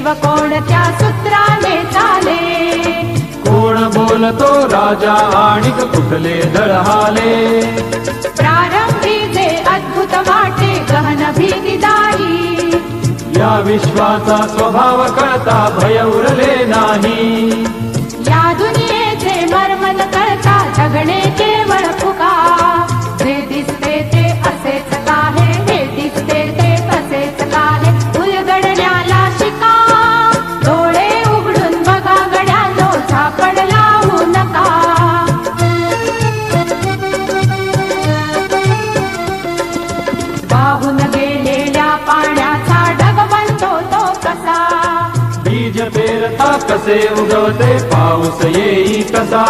विश्व कोणत्या सूत्राने चाले? कोण बोलतो राजा आणि कुठले दळहाले प्रारंभी जे अद्भुत वाटे गहन भीतीदायी या विश्वाचा स्वभाव कळता भय उरले नाही. या दुनिया उगवते पाऊस येई कसा?